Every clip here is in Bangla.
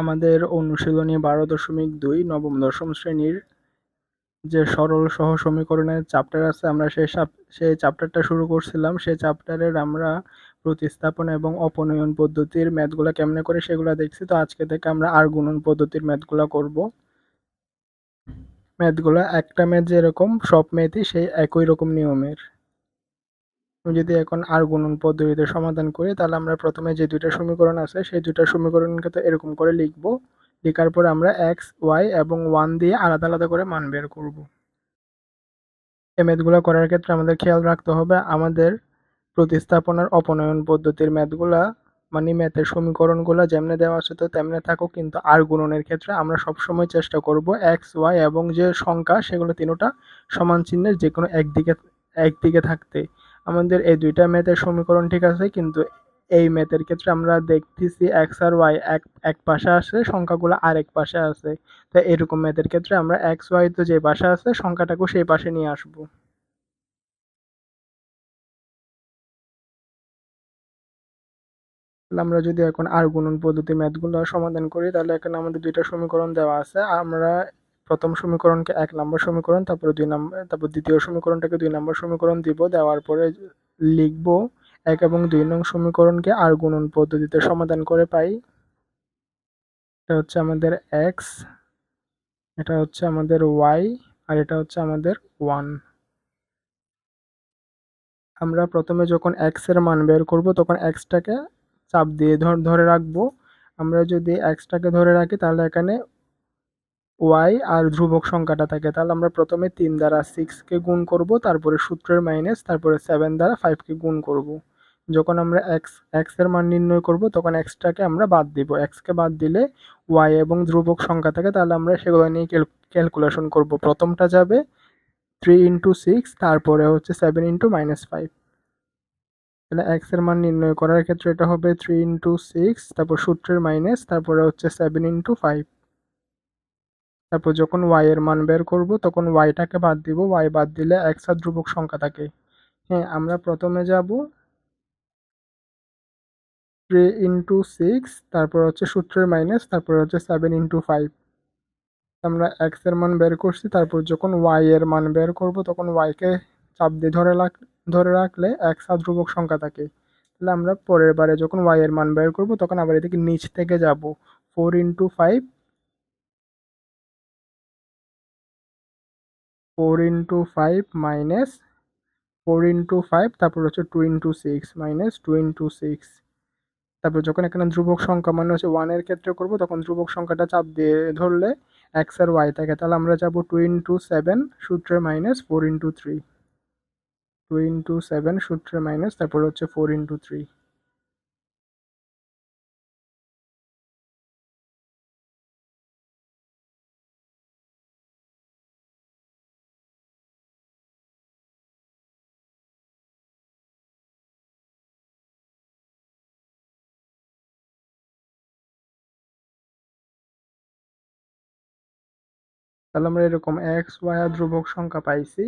আমাদের অনুশীলনী বারো দশমিক দুই, নবম, দশম শ্রেণির যে সরল সহ সমীকরণের চ্যাপ্টার আছে, আমরা সেই সেই চ্যাপ্টারটা শুরু করছিলাম। সেই চ্যাপ্টারের আমরা প্রতিস্থাপন এবং অপনয়ন পদ্ধতির ম্যাথগুলো কেমনে করে সেগুলো দেখছি। তো আজকে থেকে আমরা আর গুণন পদ্ধতির ম্যাথগুলো করব। ম্যাথগুলো একটা ম্যাথ যেরকম, সব ম্যাথই সেই একই রকম নিয়মের। আমি যদি এখন আর গুণন পদ্ধতিতে সমাধান করি, তাহলে আমরা প্রথমে যে দুইটা সমীকরণ আছে, সেই দুইটা সমীকরণকে তো এরকম করে লিখব। লেখার পর আমরা এক্স ওয়াই এবং ওয়ান দিয়ে আলাদা আলাদা করে মান বের করব। এই ম্যাথগুলো করার ক্ষেত্রে আমাদের খেয়াল রাখতে হবে, আমাদের প্রতিস্থাপনার অপনয়ন পদ্ধতির ম্যাথগুলা মানে ম্যাথের সমীকরণগুলো যেমনে দেওয়া আছে তো তেমনে থাকুক, কিন্তু আর গুণনের ক্ষেত্রে আমরা সবসময় চেষ্টা করব এক্স ওয়াই এবং যে সংখ্যা, সেগুলো তিনোটা সমান চিহ্নের যে কোনো একদিকে একদিকে থাকতে। আমাদের এই দুইটা ম্যাথের সমীকরণ ঠিক আছে, কিন্তু এই ম্যাথের ক্ষেত্রে আমরা দেখতেছি এক্স আর ওয়াই এক এক পাশে আছে, সংখ্যাগুলো আর এক পাশে আছে। তো এরকম ম্যাথের ক্ষেত্রে আমরা এক্স ওয়াই তো যে পাশে আছে, সংখ্যাটাকেও সেই পাশে নিয়ে আসব। আমরা যদি এখন আর গুণন পদ্ধতি ম্যাথগুলো সমাধান করি, তাহলে এখানে আমাদের দুইটা সমীকরণ দেওয়া আছে। আমরা প্রথম সমীকরণকে এক নম্বর সমীকরণ, তারপরে দুই নম্বর তারপর দ্বিতীয় সমীকরণটাকে দুই নম্বর সমীকরণ দিব। দেওয়ার পরে লিখব এক এবং দুই নং সমীকরণকে আর গুণন পদ্ধতিতে সমাধান করে পাই। এটা হচ্ছে আমাদের এক্স এটা হচ্ছে আমাদের ওয়াই আর এটা হচ্ছে আমাদের ওয়ান আমরা প্রথমে যখন এক্সের মান বের করব, তখন এক্সটাকে চাপ দিয়ে ধরে রাখব। আমরা যদি এক্সটাকে ধরে রাখি, তাহলে এখানে ওয়াই আর ধ্রুবক সংখ্যাটা থাকে, তাহলে আমরা প্রথমে তিন দ্বারা সিক্সকে গুণ করব, তারপরে সূত্রের মাইনাস তারপরে সেভেন দ্বারা ফাইভকে গুণ করব। যখন আমরা এক্স এক্সের মান নির্ণয় করব, তখন এক্সটাকে আমরা বাদ দিব। এক্সকে বাদ দিলে ওয়াই এবং ধ্রুবক সংখ্যা থাকে, তাহলে আমরা সেগুলো নিয়ে ক্যালকুলেশন করব। প্রথমটা যাবে থ্রি ইন্টু সিক্স তারপরে হচ্ছে সেভেন ইন্টু মাইনাস ফাইভ তাহলে এক্সের মান নির্ণয় করার ক্ষেত্রে এটা হবে থ্রি ইন্টু সিক্স তারপর সূত্রের মাইনাস তারপরে হচ্ছে সেভেন ইন্টু ফাইভ তারপর যখন ওয়াই এর মান বের করব, তখন ওয়াইটাকে বাদ দিব। ওয়াই বাদ দিলে এক্স ধ্রুবক সংখ্যা থাকে। হ্যাঁ আমরা প্রথমে যাব। থ্রি ইন্টু সিক্স তারপর হচ্ছে সূত্রের মাইনাস তারপর হচ্ছে সেভেন ইন্টু ফাইভ আমরা এক্সের মান বের করছি, তারপর যখন ওয়াই এর মান বের করব, তখন ওয়াইকে চাপ দিয়ে ধরে রাখ, ধরে রাখলে এক্স আর ধ্রুবক সংখ্যা থাকে। তাহলে আমরা পরের বারে যখন ওয়াই এর মান বের করব, তখন আবার এদিকে নিচ থেকে যাব। Four into five four into five minus four into five তারপর হচ্ছে two into six minus two into six তারপর যখন এখানে ধ্রুবক সংখ্যা মানে হচ্ছে ওয়ানের ক্ষেত্রে করব, তখন ধ্রুবক সংখ্যাটা চাপ দিয়ে ধরলে এক্স আর ওয়াই থাকে। তাহলে আমরা যাব টু ইন্টু সেভেন সূত্রের minus four into three two into seven সূত্রের মাইনাস তারপর হচ্ছে ফোর ইন্টু থ্রি তাহলে আমরা এরকম এক্স ওয়াই আর ধ্রুবক সংখ্যা পাইছি।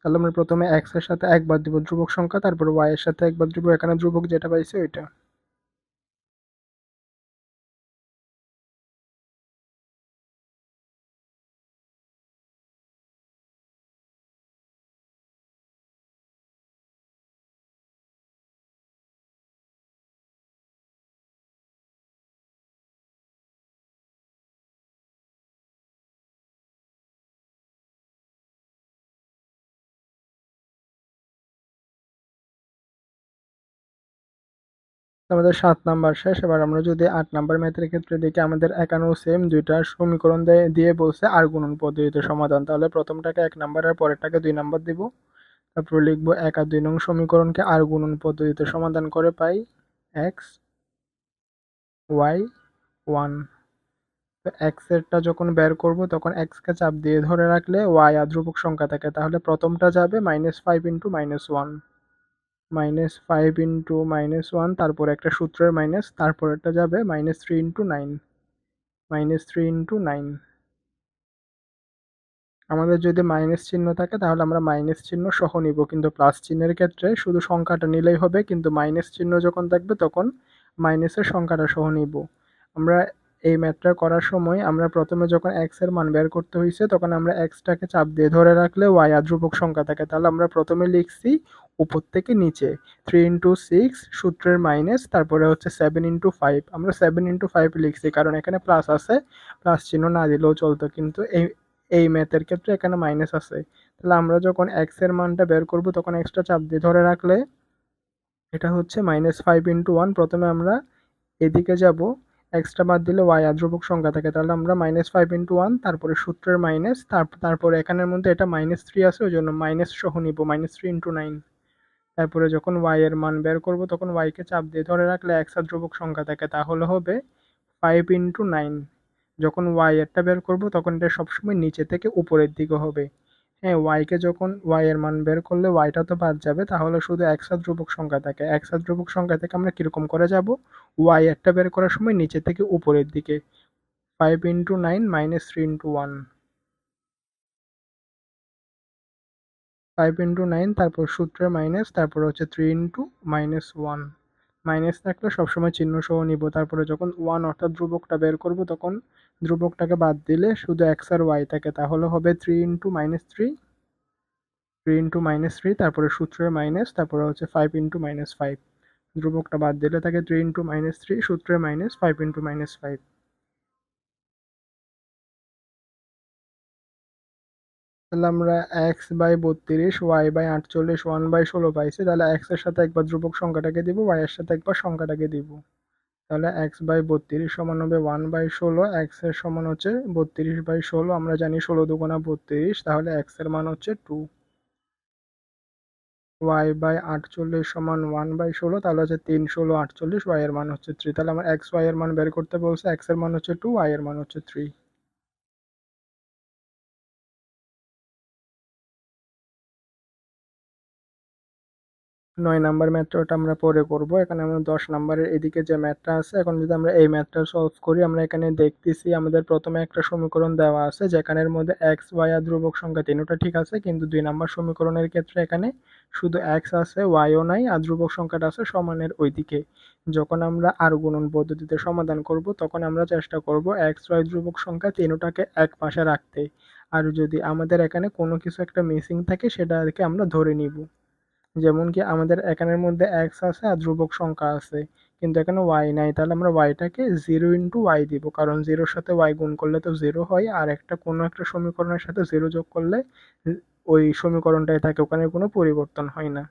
তাহলে আমরা প্রথমে এক্সের সাথে একবার দিব ধ্রুবক সংখ্যা, তারপর ওয়াই এর সাথে একবার দিব। এখানে ধ্রুবক যেটা পাইছি ওইটা। আমাদের সাত নাম্বার শেষ। এবার আমরা যদি আট নাম্বার ম্যাথের ক্ষেত্রে দেখি, আমাদের একানো সেম দুইটা সমীকরণ দিয়ে বলছে আর গুণন পদ্ধতিতে সমাধান। তাহলে প্রথমটাকে এক নাম্বার আর পরেরটাকে দুই নাম্বার দিব। তারপর লিখব এক আর দুই নং সমীকরণকে আর গুণন পদ্ধতিতে সমাধান করে পাই এক্স ওয়াই ওয়ান তো এক্স এরটা যখন বের করব, তখন এক্সকে চাপ দিয়ে ধরে রাখলে ওয়াই আর ধ্রুবক সংখ্যা থাকে। তাহলে প্রথমটা যাবে minus five into minus one minus five into minus one তারপর একটা সূত্রের মাইনাস তারপর একটা যাবে minus three into nine minus three into nine আমাদের যদি মাইনাস চিহ্ন থাকে, তাহলে আমরা মাইনাস চিহ্ন সহ নিব, কিন্তু প্লাস চিহ্নের ক্ষেত্রে শুধু সংখ্যাটা নিলেই হবে, কিন্তু মাইনাস চিহ্ন যখন থাকবে, তখন মাইনাসের সংখ্যাটা সহ নিব। আমরা এই ম্যাথটা করার সময় আমরা প্রথমে যখন এক্সের মান বের করতে হয়েছে তখন আমরা এক্সটাকে চাপ দিয়ে ধরে রাখলে ওয়াই আর ধ্রুবক সংখ্যা থাকে। তাহলে আমরা প্রথমে লিখছি উপর থেকে নিচে থ্রি ইন্টু সিক্স সূত্রের মাইনাস তারপরে হচ্ছে সেভেন ইন্টু ফাইভ আমরা সেভেন ইন্টু ফাইভ লিখছি, কারণ এখানে প্লাস আছে প্লাস চিহ্ন না দিলেও চলতো, কিন্তু এই এই ম্যাথের ক্ষেত্রে এখানে মাইনাস আছে। তাহলে আমরা যখন এক্সের মানটা বের করব, তখন এক্সটা চাপ দিয়ে ধরে রাখলে, এটা হচ্ছে মাইনাস ফাইভ ইন্টু ওয়ান প্রথমে আমরা এদিকে যাব এক্সট্রা বাদ দিলে ওয়াই আদ্রবক সংখ্যা থাকে, তাহলে আমরা মাইনাস ফাইভ ইন্টু ওয়ান তারপরে সূত্রের মাইনাস তারপরে এখানের মধ্যে এটা মাইনাস থ্রি আছে ওই জন্য মাইনাস সহ নিব মাইনাস থ্রি ইন্টু নাইন তারপরে যখন ওয়াই এর মান বের করব, তখন ওয়াইকে চাপ দিয়ে ধরে রাখলে এক্স আদ্রবক সংখ্যা থাকে, তাহলে হবে ফাইভ ইন্টু নাইন যখন ওয়াই এরটা বের করব, তখন এটা সবসময় নিচে থেকে উপরের দিকে হবে। হ্যাঁ ওয়াইকে যখন ওয়াই এর মান বের করলে ওয়াইটা তো বাদ যাবে, তাহলে শুধু এক্স ধ্রুবক সংখ্যা থাকে। এক্স ধ্রুবক সংখ্যা থেকে আমরা কীরকম করে যাব? ওয়াই এরটা বের করার সময় নিচে থেকে উপরের দিকে। Five into nine minus three into one five into nine তারপর সূত্রের মাইনাস তারপর হচ্ছে three into minus one minus থাকলে সবসময় চিহ্ন সহ নিব। তারপরে যখন ওয়ান অর্থাৎ ধ্রুবকটা বের করব, তখন ধ্রুবকটাকে বাদ দিলে শুধু এক্স আর ওয়াই থাকে। তাহলে হবে three into minus three three into minus three তারপরে সূত্রের মাইনাস তারপরে হচ্ছে ফাইভ ইন্টু মাইনাস ফাইভ ধ্রুবকটা বাদ দিলে থাকে থ্রি ইন্টু মাইনাস থ্রি সূত্রের minus five into minus five তাহলে আমরা এক্স বাই বত্রিশ ওয়াই বাই আটচল্লিশ ওয়ান বাই ষোলো পাইছি, তাহলে এক্সের সাথে একবার ধ্রুবক সংখ্যাটাকে দিব ওয়াই এর সাথে একবার সংখ্যাটাকে দিব। তাহলে এক্স বাই বত্রিশ সমান হবে ওয়ান বাই ষোলো এক্সের সমান হচ্ছে বত্রিশ বাই ষোলো, আমরা জানি ষোলো দুগুণা বত্রিশ, তাহলে এক্সের মান হচ্ছে টু ওয়াই বাই আটচল্লিশ সমান ওয়ান বাই ষোলো, তাহলে হচ্ছে তিন, ষোলো, আটচল্লিশ ওয়াই এর মান হচ্ছে থ্রি তাহলে আমার এক্স ওয়াই এর মান বের করতে বলছে এক্সের মান হচ্ছে টু ওয়াই এর মান হচ্ছে থ্রি নয় নাম্বার ম্যাথটা আমরা পরে করব। এখানে আমরা দশ নাম্বারের এদিকে যে ম্যাথটা আছে, এখন যদি আমরা এই ম্যাথটা সলভ করি, আমরা এখানে দেখতেছি আমাদের প্রথমে একটা সমীকরণ দেওয়া আছে, যেখানের মধ্যে এক্স ওয়াই আর ধ্রুবক সংখ্যা তিনটা ঠিক আছে, কিন্তু দুই নাম্বার সমীকরণের ক্ষেত্রে এখানে শুধু এক্স আছে ওয়াইও নাই, আর ধ্রুবক সংখ্যাটা আছে সমানের ওইদিকে। যখন আমরা আর গুণন পদ্ধতিতে সমাধান করব, তখন আমরা চেষ্টা করব এক্স ওয়াই ধ্রুবক সংখ্যা তিনটাকে এক পাশে রাখতে। আর যদি আমাদের এখানে কোনো কিছু একটা মিসিং থাকে, সেটাকে আমরা ধরে নিব। যেমন কি আমাদের এখানের মধ্যে এক্স আছে আর ধ্রুবক সংখ্যা আছে। কিন্তু এখানে ওয়াই নাই, তাহলে আমরা ওয়াইটাকে জিরো ইন্টু ওয়াই দিব। কারণ জিরোর সাথে ওয়াই গুণ করলে তো জিরো হয়, আর একটা কোনো একটা সমীকরণের সাথে জিরো যোগ করলে ওই সমীকরণটাই থাকে, ওখানে কোনো পরিবর্তন হয় না।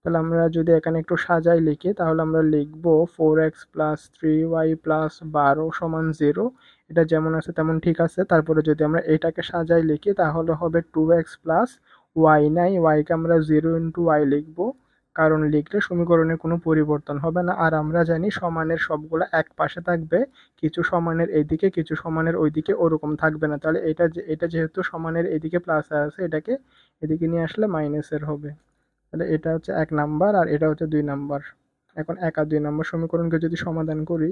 তাহলে আমরা যদি এখানে একটু সাজাই লিখি, তাহলে আমরা লিখব four X plus three Y plus বারো সমান জিরো এটা যেমন আছে তেমন ঠিক আছে। তারপরে যদি আমরা এটাকে সাজাই লিখি, তাহলে হবে টু এক্স প্লাস ওয়াই নাই ওয়াইকে আমরা জিরো ইন্টু ওয়াই লিখব। কারণ লিখলে সমীকরণে কোনো পরিবর্তন হবে না। আর আমরা জানি সমানের সবগুলো এক পাশে থাকবে। কিছু সমানের এইদিকে কিছু সমানের ওইদিকে ওরকম থাকবে না। তাহলে এটা এটা যেহেতু সমানের এদিকে প্লাস আছে, এটাকে এদিকে নিয়ে আসলে মাইনাসের হবে। তাহলে এটা হচ্ছে এক নাম্বার আর এটা হচ্ছে দুই নাম্বার। এখন এক দুই নাম্বার সমীকরণকে যদি সমাধান করি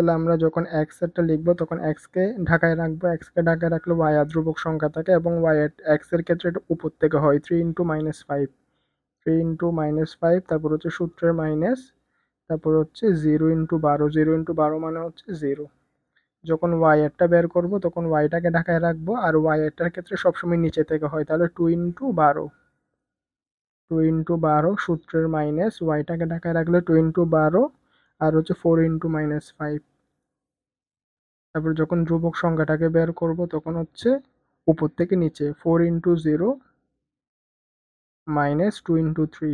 তাহলে আমরা যখন এক্স এরটা লিখব, তখন এক্সকে ঢাকায় রাখব। এক্সকে ঢাকায় রাখলে ওয়াই আর ধ্রুবক সংখ্যা থাকে এবং ওয়াই এক্সের ক্ষেত্রে এটা উপর থেকে হয়। Three into minus five three into minus five তারপর হচ্ছে সূত্রের মাইনাস তারপর হচ্ছে জিরো ইন্টু বারো। জিরো ইন্টু বারো মানে হচ্ছে জিরো যখন ওয়াই এরটা বের করব, তখন ওয়াইটাকে ঢাকায় রাখব আর ওয়াই এরটার ক্ষেত্রে সবসময় নিচে থেকে হয়। তাহলে টু ইন্টু বারো। টু ইন্টু বারো, সূত্রের মাইনাস ওয়াইটাকে ঢাকায় রাখলে টু ইন্টু বারো আর হচ্ছে ফোর ইন্টু মাইনাস ফাইভ তারপর যখন ধ্রুবক সংখ্যাটাকে বের করব, তখন হচ্ছে উপর থেকে নিচে four into zero minus two into three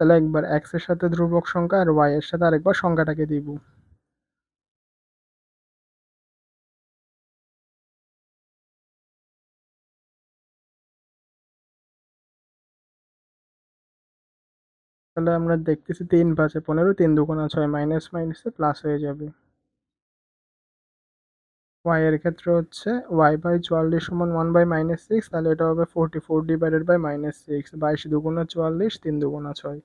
তাহলে একবার এক্সের সাথে ধ্রুবক সংখ্যা আর ওয়াই এর সাথে আরেকবার সংখ্যাটাকে দিব। তাহলে আমরা দেখতেছি তিন পাঁচে পনেরো, তিন দুগুণা ছয় মাইনাস মাইনাসে প্লাস হয়ে যাবে। ওয়াই এর ক্ষেত্রে হচ্ছে ওয়াই বাই চুয়াল্লিশ সমান ওয়ান বাই মাইনাস সিক্স তাহলে এটা হবে forty four divided by minus six বাইশ দুগুণা চুয়াল্লিশ, তিন দুগুণা ছয়।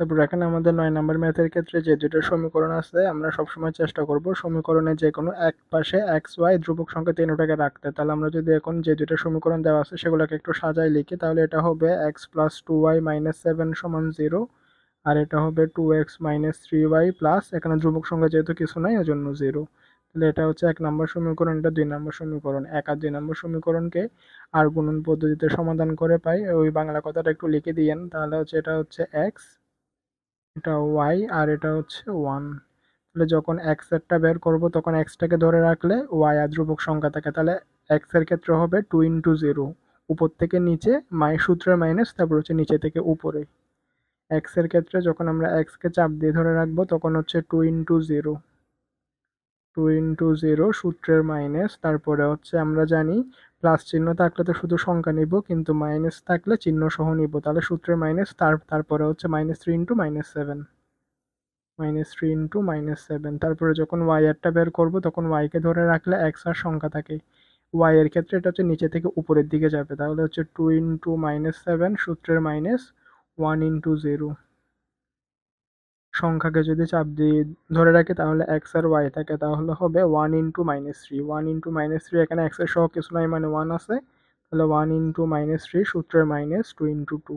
তারপর এখানে আমাদের নয় নম্বর ম্যাথের ক্ষেত্রে যে দুটো সমীকরণ আছে, আমরা সবসময় চেষ্টা করব সমীকরণে যে কোনো এক পাশে এক্স ওয়াই ধ্রুবক সংখ্যা তিনটাকে রাখতে। তাহলে আমরা যদি এখন যে দুটো সমীকরণ দেওয়া আছে, সেগুলোকে একটু সাজাই লিখি, তাহলে এটা হবে X plus two Y minus seven সমান জিরো আর এটা হবে two X minus three Y plus এখানে ধ্রুবক সংখ্যা যেহেতু কিছু নাই, এজন্য জিরো তাহলে এটা হচ্ছে এক নম্বর সমীকরণ এটা দুই নম্বর সমীকরণ। এক আর দুই নম্বর সমীকরণকে আর গুণন পদ্ধতিতে সমাধান করে পাই। ওই বাংলা কথাটা একটু লিখে দিয়েন, তাহলে হচ্ছে এটা হচ্ছে এক্স এটা ওয়াই আর এটা হচ্ছে ওয়ান তাহলে যখন এক্সেরটা বের করব, তখন এক্সটাকে ধরে রাখলে ওয়াই আর ধ্রুবক সংখ্যা থাকে। তাহলে এক্সের ক্ষেত্রে হবে টু ইন্টু জিরো উপর থেকে নিচে মাই, সূত্রের মাইনাস তারপর হচ্ছে নিচে থেকে উপরে। এক্সের ক্ষেত্রে যখন আমরা এক্সকে চাপ দিয়ে ধরে রাখব, তখন হচ্ছে two into zero two into zero সূত্রের মাইনাস, তারপরে হচ্ছে আমরা জানি প্লাস চিহ্ন থাকলে তো শুধু সংখ্যা নিব, কিন্তু মাইনাস থাকলে চিহ্ন সহ নিব। তাহলে সূত্রের মাইনাস, তার, তারপরে হচ্ছে minus three into minus seven. Minus three into minus seven. তারপরে যখন ওয়াই বের করব, তখন ওয়াইকে ধরে রাখলে এক্স আর সংখ্যা থাকে। ওয়াই এর ক্ষেত্রে এটা হচ্ছে নিচে থেকে উপরের দিকে যাবে। তাহলে হচ্ছে টু ইন্টু মাইনাস সেভেন সূত্রের মাইনাস ওয়ান ইন্টু জিরো। সংখ্যাকে যদি চাপ দিয়ে ধরে রাখি, তাহলে এক্স আর ওয়াই থাকে, তাহলে হবে one into minus three one into minus three এখানে এক্সের সহ কিছু নাই মানে ওয়ান আছে। তাহলে ওয়ান ইন্টু মাইনাস থ্রি সূত্রের মাইনাস টু ইন্টু টু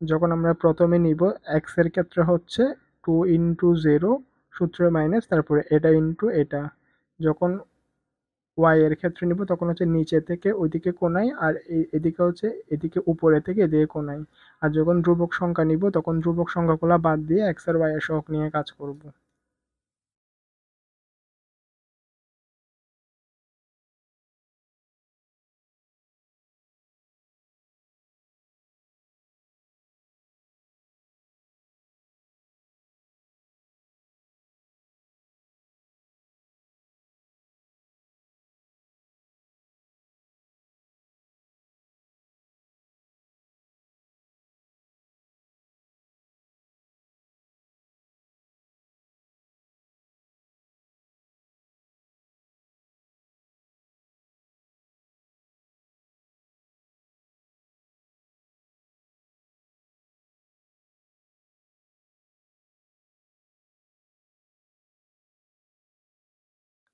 যখন আমরা প্রথমে নিব এক্সের ক্ষেত্রে হচ্ছে টু ইন্টু জিরো সূত্রের মাইনাস তারপরে এটা ইন্টু এটা। যখন ওয়াই এর ক্ষেত্রে নিব, তখন হচ্ছে নিচে থেকে ওইদিকে কোনায় আর এদিকে হচ্ছে এদিকে উপরে থেকে এদিকে কোনায় আর যখন ধ্রুবক সংখ্যা নিব, তখন ধ্রুবক সংখ্যাগুলো বাদ দিয়ে এক্স আর ওয়াই এর সহগ নিয়ে কাজ করব।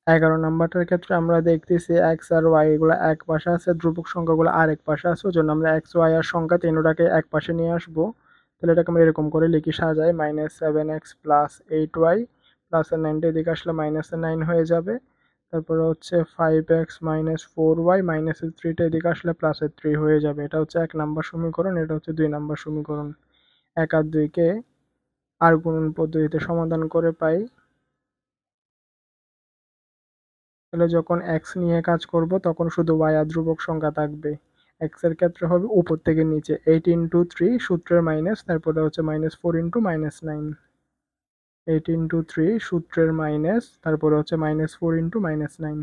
এগারো নাম্বারটার ক্ষেত্রে আমরা দেখতেছি এক্স আর ওয়াই এগুলো এক পাশে আছে, ধ্রুবক সংখ্যাগুলো আর এক পাশে আছে। ওই জন্য আমরা এক্স, ওয়াই আর সংখ্যা তিনটাকে এক পাশে নিয়ে আসব। তাহলে এটাকে আমরা এরকম করে লিখি সাজাই minus seven X plus eight Y প্লাসের নাইনটা এদিকে আসলে মাইনাসের নাইন হয়ে যাবে। তারপরে হচ্ছে five X minus four Y মাইনাসের থ্রিটা এদিকে আসলে প্লাসের থ্রি হয়ে যাবে। এটা হচ্ছে এক নাম্বার সমীকরণ, এটা হচ্ছে দুই নাম্বার সমীকরণ। এক আর দুইকে আর গুণন পদ্ধতিতে সমাধান করে পাই। তাহলে যখন এক্স নিয়ে কাজ করব, তখন শুধু ওয়াই আর ধ্রুবক সংখ্যা থাকবে। এক্সের ক্ষেত্রে হবে উপর থেকে নিচে। এইট ইন্টু থ্রি সূত্রের মাইনাস তারপরে হচ্ছে minus four into minus nine eight into three সূত্রের মাইনাস তারপরে হচ্ছে minus four into minus nine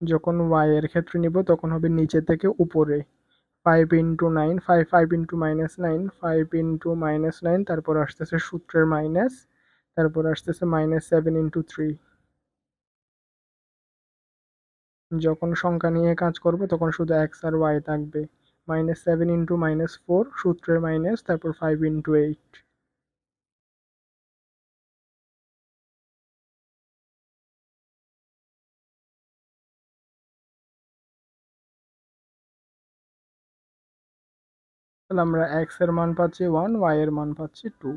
যখন ওয়াই এর ক্ষেত্রে নিব, তখন হবে নিচে থেকে উপরে। Five into nine five five into minus nine five into minus nine তারপর আসতেছে সূত্রের মাইনাস তারপর আসতেছে মাইনাস সেভেন ইন্টু থ্রি যখন সংখ্যা নিয়ে কাজ করবে, তখন শুধু এক্স আর ওয়াই থাকবে। Minus seven into minus four সূত্রের মাইনাস তারপর ফাইভ ইন্টু এইট তাহলে আমরা এক্সের মান পাচ্ছি ওয়ান ওয়াই এর মান পাচ্ছি টু